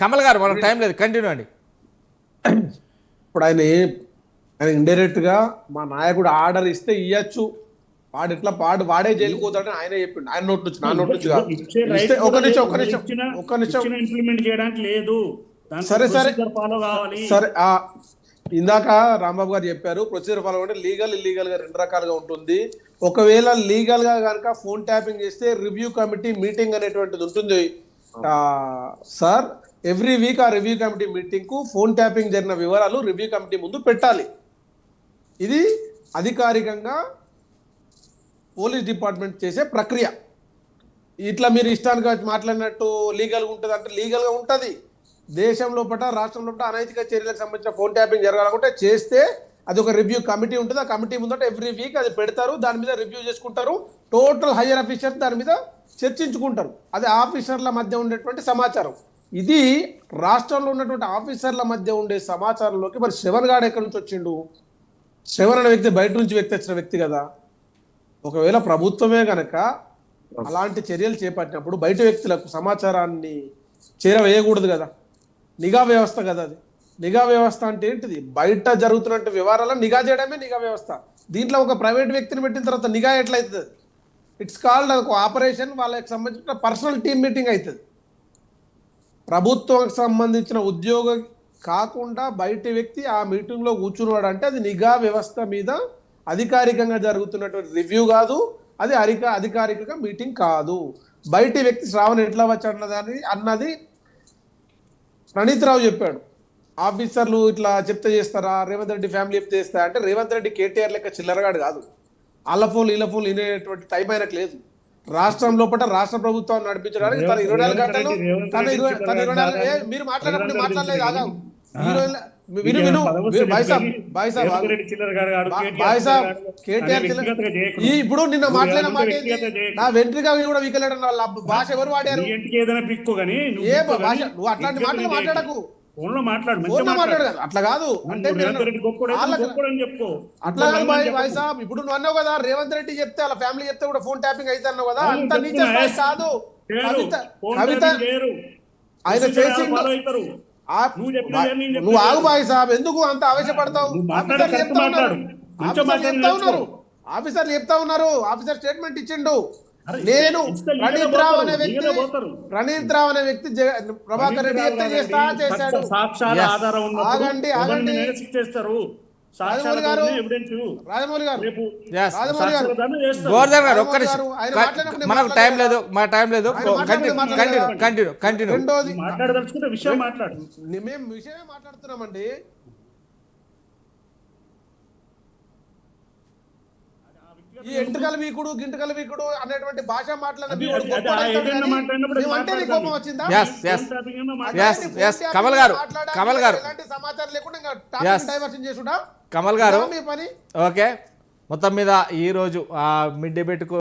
కమల్ గారు మనకు టైం లేదు. కంటిన్యూ అండి. ఇప్పుడు ఆయన ఏ- ఆయన ఇండైరెక్ట్గా మా నాయకుడు ఆర్డర్ ఇస్తే ఇయ్యచ్చు. వాడు ఇట్లా వాడు వాడే జైలుకు పోతాడని ఆయన చెప్పిండు. ఆయన నోట్ నుంచి నా నోట్ నుంచి ఒక నిమిషం. ఒక నిమిషం ఒక నిమిషం. ఇంప్లిమెంట్ చేయడానికి లేదు. సరే, సరే. procedure ఫాలో కావాలి. సరే ఆ ఇందాక రాంబాబు గారు చెప్పారు ప్రొసీజర్ ఫాలో అంటే లీగల్ ఇల్లీగల్గా రెండు రకాలుగా ఉంటుంది. ఒకవేళ లీగల్గా కనుక ఫోన్ ట్యాపింగ్ చేస్తే రివ్యూ కమిటీ మీటింగ్ అనేటువంటిది ఉంటుంది. సార్ ఎవ్రీ వీక్ ఆ రివ్యూ కమిటీ మీటింగ్కు ఫోన్ ట్యాపింగ్ జరిగిన వివరాలు రివ్యూ కమిటీ ముందు పెట్టాలి. ఇది అధికారికంగా పోలీస్ డిపార్ట్మెంట్ చేసే ప్రక్రియ. ఇట్లా మీరు ఇష్టానికి మాట్లాడినట్టు లీగల్గా ఉంటుంది అంటే లీగల్గా ఉంటుంది. దేశంలో పట రాష్ట్రంలో పట అనైతిక చర్యలకు సంబంధించిన ఫోన్ ట్యాపింగ్ జరగాలనుకుంటే చేస్తే అది ఒక రివ్యూ కమిటీ ఉంటుంది. ఆ కమిటీ ముందట ఎవ్రీ వీక్ అది పెడతారు. దాని మీద రివ్యూ చేసుకుంటారు. టోటల్ హయ్యర్ ఆఫీసర్ దాని మీద చర్చించుకుంటారు. అది ఆఫీసర్ల మధ్య ఉండేటువంటి సమాచారం. ఇది రాష్ట్రంలో ఉన్నటువంటి ఆఫీసర్ల మధ్య ఉండే సమాచారంలోకి మరి శివన్ గాడు ఎక్కడి నుంచి వచ్చిండు? శివన్ అనే వ్యక్తి బయట నుంచి వ్యక్తి వచ్చిన వ్యక్తి కదా. ఒకవేళ ప్రభుత్వమే కనుక అలాంటి చర్యలు చేపట్టినప్పుడు బయట వ్యక్తులకు సమాచారాన్ని చేరవేయకూడదు కదా. నిఘా వ్యవస్థ కదా అది. నిఘా వ్యవస్థ అంటే ఏంటిది? బయట జరుగుతున్నట్టు వ్యవహారాలను నిఘా చేయడమే నిఘా వ్యవస్థ. దీంట్లో ఒక ప్రైవేట్ వ్యక్తిని పెట్టిన తర్వాత నిఘా ఎట్లయితుంది? ఇట్స్ కాల్డ్ ఒక ఆపరేషన్ వాళ్ళకి సంబంధించిన పర్సనల్ టీమ్ మీటింగ్ అవుతుంది ప్రభుత్వానికి సంబంధించిన ఉద్యోగం కాకుండా బయట వ్యక్తి ఆ మీటింగ్లో కూర్చున్నాడు అంటే అది నిఘా వ్యవస్థ మీద అధికారికంగా జరుగుతున్నటువంటి రివ్యూ కాదు అది అధిక అధికారికంగా మీటింగ్ కాదు. బయటి వ్యక్తి శ్రావణ ఎట్లా వచ్చాడు అన్నది అన్నది ప్రణీత్ రావు చెప్పాడు. ఆఫీసర్లు ఇట్లా చెప్తే చేస్తారా? రేవంత్ రెడ్డి ఫ్యామిలీ చెప్తే చేస్తారా? అంటే రేవంత్ రెడ్డి కేటీఆర్ లెక్క చిల్లరగాడు కాదు. అల్ల ఇళ్ళ ఫోన్లు వినేటువంటి టైం ఆయనకు లేదు. రాష్ట్రం లోపల రాష్ట్ర ప్రభుత్వం నడిపించడానికి తన ఇరవై నాలుగు గంటలు తన ఇరవై తన ఇరవై నాలుగు. మీరు మాట్లాడినప్పుడు మాట్లాడలేదు విను. విను కాదు. ఈ ఇప్పుడు నిన్న మాట్లాడిన మాట. నా వెంట్రిగా కూడా వీకలేడన్న వాళ్ళ భాష ఎవరు వాడారు? ఏ భాష నువ్వు అట్లాంటి మాటలు మాట్లాడకు. చేయకు. ఫోన్లో మాట్లాడు అట్లా కాదు. అంటే చెప్పుకో. అట్లా కాదు. సాబ్. ఇప్పుడు నువ్వు అన్నావు కదా రేవంత్ రెడ్డి చెప్తే వాళ్ళ ఫ్యామిలీ చెప్తే కూడా ఫోన్ ట్యాపింగ్ అయితే అన్నావు కదా అంత నీచ కాదు. కవిత ఫోన్. ఆయన చేసిండు. ఆ- నువ్వు ఆగు. బాయ్ సాబ్. ఎందుకు అంత ఆవేశపడతావు? ఆఫీసర్లు చెప్తా ఉన్నారు. ఆఫీసర్లు చెప్తా ఉన్నారు. ఆఫీసర్ స్టేట్మెంట్ ఇచ్చిండు. నేను రావు అనే వ్యక్తి రావు అనే ప్రభాకర్ రెడ్డి చేస్తా చేశాడు సాక్ష్యాల. ఆధారం ఆగండి, ఆగండి. రాజమౌళి గారు. రాజమౌళి గారు. రాజమౌళి గారు చేస్తారు. గోవర్ధన్ గారు ఒక్క మనకు టైం లేదు. మా టైం లేదు కంటిన్యూ. కంటిన్యూ కంటిన్యూ రెండోది మాట్లాడదలుచుకుంటే విషయం మాట్లాడు మేము విషయమే మాట్లాడుతున్నామండి ఈ ఎంటుకల వీకుడు గింటకల వీకుడు అనేటువంటి భాష మాట్లాడిన కమల్ గారు, కమల్ గారు. ఎలాంటి సమాచారం లేకుండా కమల్ గారు మీ పని? ఓకే. మొత్తం మీద ఈరోజు మిడ్ డిబేట్కు